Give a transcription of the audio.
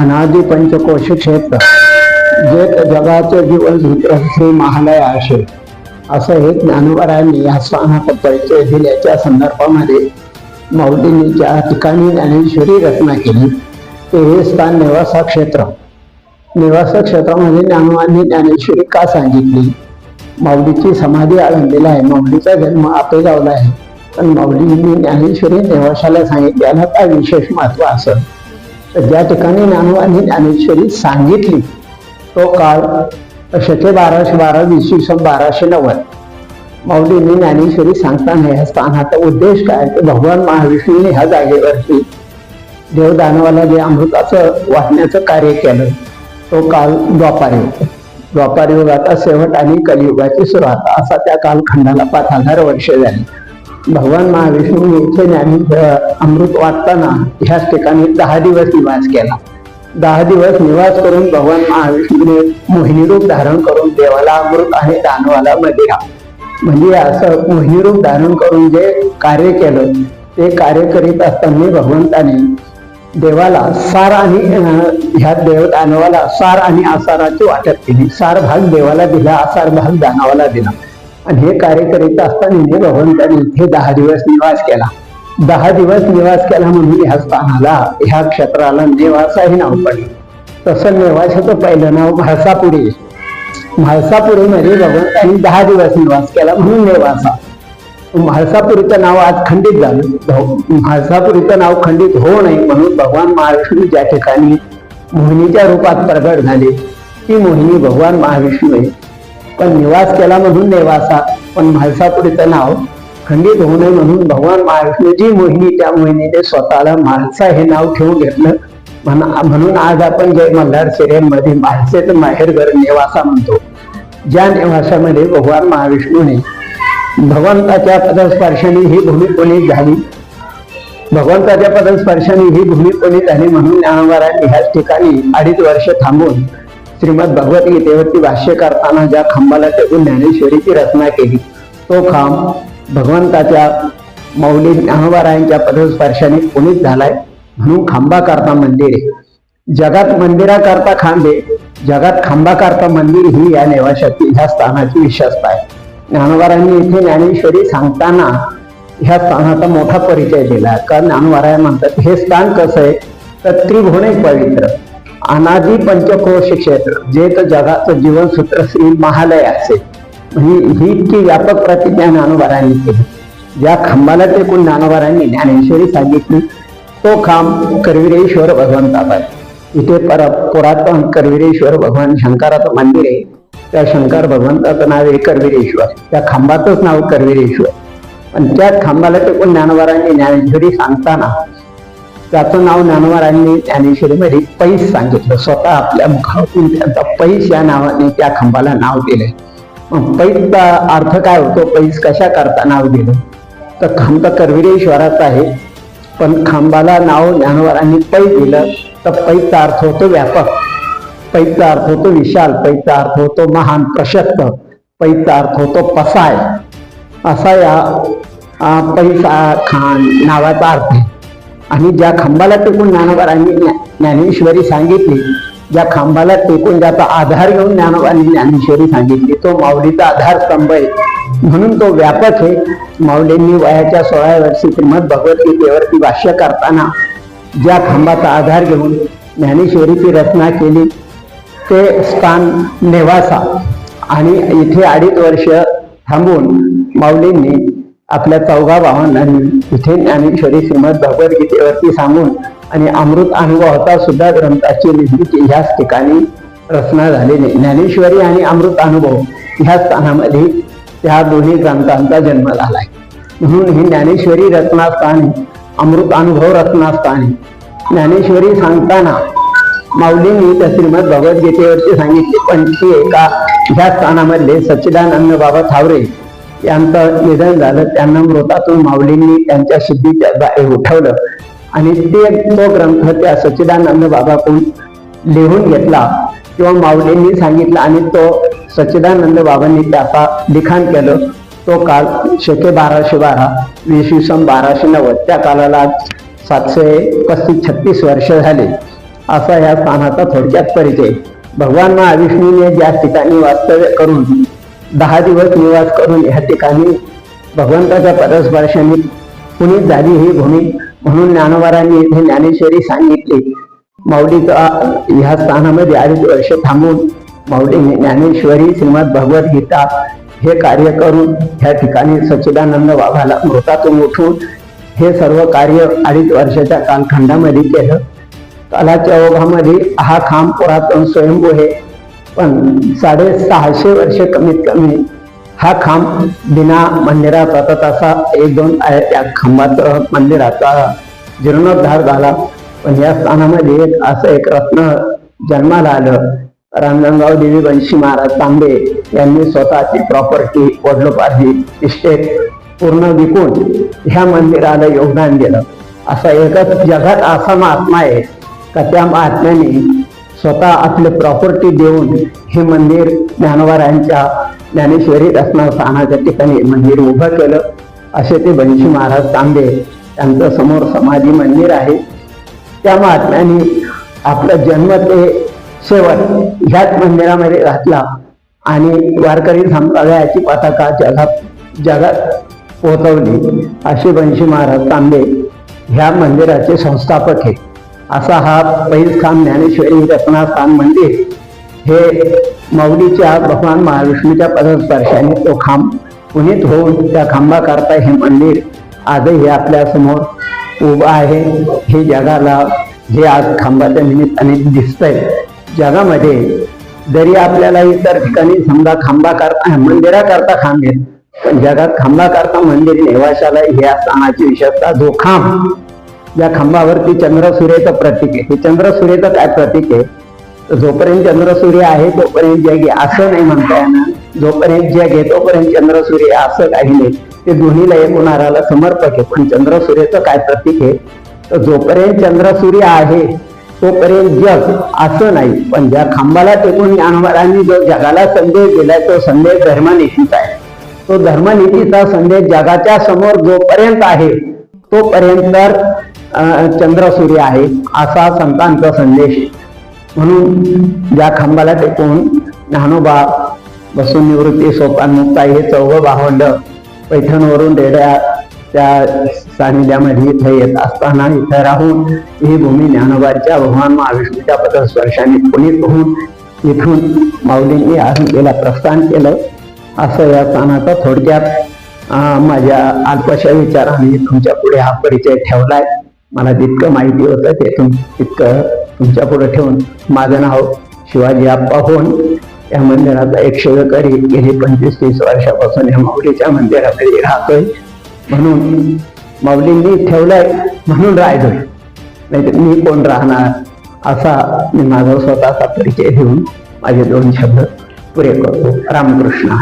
अनादि पंचकोश क्षेत्र जे जगाचे जीवनसूत्र श्री महालय असे. असं हे ज्ञानवरांनी या स्थानाचा परिचय दिल्याच्या संदर्भामध्ये मौलिनीच्या ठिकाणी ज्ञानेश्वरी रचना केली. ते हे स्थान निवासा क्षेत्र. निवासा क्षेत्रामध्ये ज्ञानवांनी ज्ञानेश्वरी का सांगितली? माऊलीची समाधी आळंदीला आहे. माऊलीचा जन्म आपेगावला आहे. पण माऊलींनी ज्ञानेश्वरी निवासाला सांगितल्याला काय विशेष महत्त्व असं तर ज्या ठिकाणी ज्ञानवांनी ज्ञानेश्वरी सांगितली तो काळ शके बाराशे बारा इसवी सन बाराशे नव्वद. माऊलींनी ज्ञानेश्वरी सांगताना या स्थानाचा उद्देश काय? तर भगवान महाविष्णूंनी ह्या जागेवरती देवदानवाला जे अमृताचं वाटण्याचं कार्य केलं तो काल द्वापार युग द्वापार युगाचा शेवट आणि कलियुगाची सुरुवात. असा त्या कालखंडाला पाच हजार वर्षे झाली. भगवान महाविष्णू यांच्या ज्ञानी अमृत वाटताना ह्याच ठिकाणी दहा दिवस निवास केला. दहा दिवस निवास करून भगवान महाविष्णूने मोहिनी रूप धारण करून देवाला अमृत आणि दानवाला मदिरा म्हणजे असं मोहिनी रूप धारण करून जे कार्य केलं ते कार्य करीत असताना भगवंताने देवाला सार आणि ह्या देव दानवाला सार आणि आसाराची वाटप केली. सार भाग देवाला दिला आसार भाग दानवाला दिला. आणि हे कार्य करीत असताना भगवंतांनी इथे दहा दिवस निवास केला. दहा दिवस निवास केला म्हणून ह्या स्थानाला ह्या क्षेत्राला नेवासाही नाव पडले. तसं नेवासाचं पहिलं नाव म्हाळसापुरी. म्हाळसापुरीमध्ये म्हणजे भगवंतांनी दहा दिवस निवास केला म्हणून नेवासा. म्हाळसापुरीचं नाव आज खंडित झालं. म्हाळसापुरीचं नाव खंडित होऊ नये म्हणून भगवान महाविष्णू ज्या ठिकाणी मोहिनीच्या रूपात प्रगट झाले ती मोहिनी भगवान महाविष्णू आहे. पण निवास केला म्हणून नेवासा पण म्हाळसापुरीचं नाव खंडित होऊ नये म्हणून भगवान महाविष्णूची मोहिनी त्या मोहिनीने स्वतःला म्हाळसा हे नाव ठेवून घेतलं. म्हणून आज आपण जय मल्हार सिरियलमध्ये म्हाळसेचं माहेरघर नेवासा म्हणतो. ज्या नेवासामध्ये भगवान महाविष्णूने भगवंताच्या पदस्पर्शाने ही भूमी कोणी झाली. भगवंताच्या पदस्पर्शाने ही भूमी कोणी झाली म्हणून ज्ञानवारांनी ह्याच ठिकाणी अडीच वर्ष थांबून श्रीमद भगवद्गीतेवरती भाष्य करताना ज्या खांबाला टेकून ज्ञानेश्वरीची रचना केली तो खांब भगवंताच्या मौली ज्ञानवारायांच्या पदस्पर्शाने पुनीत झालाय. म्हणून खांबा करता मंदिर आहे. जगात मंदिराकरता खांबे जगात खांबा करता मंदिर ही या नेवाशातील ह्या स्थानाची विशेषता आहे. ज्ञानवारांनी इथे ज्ञानेश्वरी सांगताना ह्या स्थानाचा मोठा परिचय दिला. कारण ज्ञानवाराय म्हणतात हे स्थान कसं आहे? तर त्रिभुवने पवित्र अनादी पंचक्रोश क्षेत्र जे तर जगाचं जीवनसूत्र श्री महालय असेल ही ही इतकी व्यापक प्रतिज्ञा ज्ञानवारांनी केली. ज्या खांबाला ते कोण ज्ञानवारांनी ज्ञानेश्वरी सांगितली तो खांब करविरेश्वर भगवंताचा आहे इथे पर पुरातन करविरेश्वर भगवान शंकराचं मंदिर आहे. त्या शंकर भगवंताचं नाव आहे करविरेश्वर. त्या खांबाचंच नाव करविरेश्वर. पण त्या खांबाला ते कोण ज्ञानवारांनी ज्ञानेश्वरी सांगताना त्याचं नाव ज्ञानवारांनी ज्ञानेश्वरीमध्ये पैस सांगितलं. स्वतः आपल्या मुखातून त्यांचा पैस या नावाने त्या खांबाला नाव दिलंय मग पैसचा अर्थ काय होतो? पैस कशा करता नाव दिलं? तर खांब तर करविरेश्वराचा आहे. पण खांबाला नाव ज्ञानवारांनी पै दिलं. तर पैचा अर्थ होतो व्यापक. पैचा अर्थ होतो विशाल. पैचा अर्थ होतो महान प्रशस्त. पैचा अर्थ होतो पसाय. असा या पैसा खान नावाचा अर्थ आहे. आणि ज्या खांबाला टेकून ज्ञानोबारांनी ज्ञानेश्वरी सांगितली ज्या खांबाला टेकून ज्याचा आधार घेऊन ज्ञानोबांनी ज्ञानेश्वरी सांगितली तो माऊलीचा आधारस्तंभ आहे. म्हणून तो व्यापक आहे. माऊलींनी वयाच्या सोळा वर्षी श्रीमद भगवद्गीतेवरती भाष्य करताना ज्या खांबाचा आधार घेऊन ज्ञानेश्वरीची रचना केली ते स्थान नेवासा. आणि इथे अडीच वर्ष थांबून माऊलींनी आपल्या चौघा भावांनी इथे ज्ञानेश्वरी श्रीमद भगवद्गीतेवरती सांगून आणि अमृत अनुभवता सुद्धा ग्रंथाची निर्मिती ह्याच ठिकाणी रचना झालेली ज्ञानेश्वरी आणि अमृत अनुभव ह्या स्थानामध्ये त्या दोन्ही ग्रंथांचा जन्म झालाय. म्हणून ही ज्ञानेश्वरी रत्नास्थाने अमृत अनुभव रत्नास्थाने ज्ञानेश्वरी सांगताना माऊलींनी त्या श्रीमद भगवद्गीतेवरती सांगितले पण ती एका ह्या स्थानामध्ये सच्चिदानंद बाबा थावरे यांचं निधन झालं. त्यांना मृतातून माऊलींनी त्यांच्या सिद्धीच्या बाहेर उठवलं. आणि ते तो ग्रंथ त्या सच्चिदानंद बाबाकडून लिहून घेतला. किंवा माऊलींनी सांगितलं आणि तो सच्चिदानंद बाबांनी त्याचा लिखाण केलं. तो काल शके बाराशे बारा इसवी सन बाराशे नव्वद. त्या कालाला सातशे पस्तीस छत्तीस वर्ष झाले. असा या स्थानाचा थोडक्यात परिचय. भगवान महाविष्णूने ज्या ठिकाणी वास्तव्य करून दहा दिवस निवास करून या ठिकाणी भगवंताच्या परस्पर्शाने कुणी झाली ही भूमी. म्हणून ज्ञानवारांनी इथे ज्ञानेश्वरी सांगितली माऊलीचा ह्या स्थानामध्ये अडीच वर्ष थांबून माऊलीने ज्ञानेश्वरी श्रीमद भगवत गीता हे कार्य करून ह्या ठिकाणी सच्चिदानंद बाबाला मृतातून उठून हे सर्व कार्य अडीच वर्षाच्या कालखंडामध्ये केलं. कालाच्या ओघामध्ये हा खांब पुरातन स्वयंभू हे पण साडेसहाशे वर्ष कमीत कमी हा खांब बिना मंदिरात होता तसा एक दोन आहे त्या खांबाचं मंदिराचा जीर्णोद्धार झाला. पण या स्थानामध्ये एक असं एक रत्न जन्माला आलं. रांजणगाव देवी वंशी महाराज तांबे यांनी स्वतःची प्रॉपर्टी वडलोपार्जी इस्टेट पूर्ण विकून ह्या मंदिराला योगदान दिलं. असा एकच जगात असा महात्मा आहे का त्या महात्म्याने स्वतः आपले प्रॉपर्टी देऊन हे मंदिर ज्ञानोबारायांच्या ज्ञानेश्वरी रत्नस्थानाच्या ठिकाणी मंदिर उभं केलं. असे ते बंशी महाराज तांबे यांचं समोर समाधी मंदिर आहे. त्या महात्म्याने आपला जन्म ते शेवट ह्याच मंदिरामध्ये घातला आणि वारकरी संप्रदायाची पताका जगात जगात पोहोचवली. असे बंशी महाराज तांबे ह्या मंदिराचे संस्थापक आहे असा हा पहिल खान ज्ञानेश्वरी रत्नास्थान मंदिर हे माऊलीच्या भगवान महाविष्णूच्या पदस्पर्शाने तो खांब पुनीत होऊन त्या खांबाकरता हे मंदिर आजही आपल्यासमोर उभं आहे. हे जगाला हे आज खांबाच्या निमित्ताने दिसतंय जगामध्ये जरी आपल्याला इतर ठिकाणी समजा खांबा करता मंदिरा करता खांब येत पण जगात खांबा करता मंदिर नेवाशाला ह्या स्थानाची विशेषता जो खांब या खांबावरती चंद्र सूर्याचं प्रतीक आहे. हे चंद्र सूर्याचं काय प्रतीक आहे? जोपर्यंत चंद्र सूर्य आहे तोपर्यंत जग आहे. असं नाही म्हणता येणार. जोपर्यंत जग आहे तोपर्यंत चंद्र सूर्य असं काही नाही. ते दोन्हीला एकूणाराला समर्पक आहे. पण चंद्र सूर्याचं काय प्रतीक आहे? तर जोपर्यंत चंद्र सूर्य आहे तोपर्यंत जग असं नाही. पण ज्या खांबाला टेकून ज्ञानवरांनी जो जगाला संदेश दिलाय तो संदेश धर्मनितीचा आहे. तो धर्मनितीचा संदेश जगाच्या समोर जोपर्यंत आहे तोपर्यंत चंद्रसूर्य चंद्र सूर्य आहे असा संतांचा संदेश. म्हणून ज्या खांबाला टेकून ज्ञानोबा बसून निवृत्ती सोपान मुक्ता हे चौघ भावंड पैठणवरून रेड्या त्या सानिध्यामध्ये इथे येत असताना इथे राहून ही भूमी ज्ञानोबाच्या भगवान महाविष्णूच्या पदस्पर्शाने पुनीत होऊन इथून माऊलींनी आरंभीला प्रस्थान केलं. असं या स्थानाचा थोडक्यात अं, माझ्या अल्पशा विचाराने तुमच्यापुढे हा परिचय ठेवलाय. मला जितकं माहिती होतं तेथून तितकं तुमच्यापुढे ठेवून माझं नाव शिवाजी आप्पा होऊन या मंदिराचा एक सेवकरी गेली पंचवीस तीस वर्षापासून या माऊलीच्या मंदिरामध्ये राहतोय. म्हणून माऊलींनी ठेवलंय म्हणून राहतोय नाहीतर मी कोण राहणार असा मी माझा स्वतःचा परिचय देऊन माझे दोन शब्द पुरे करतो. रामकृष्ण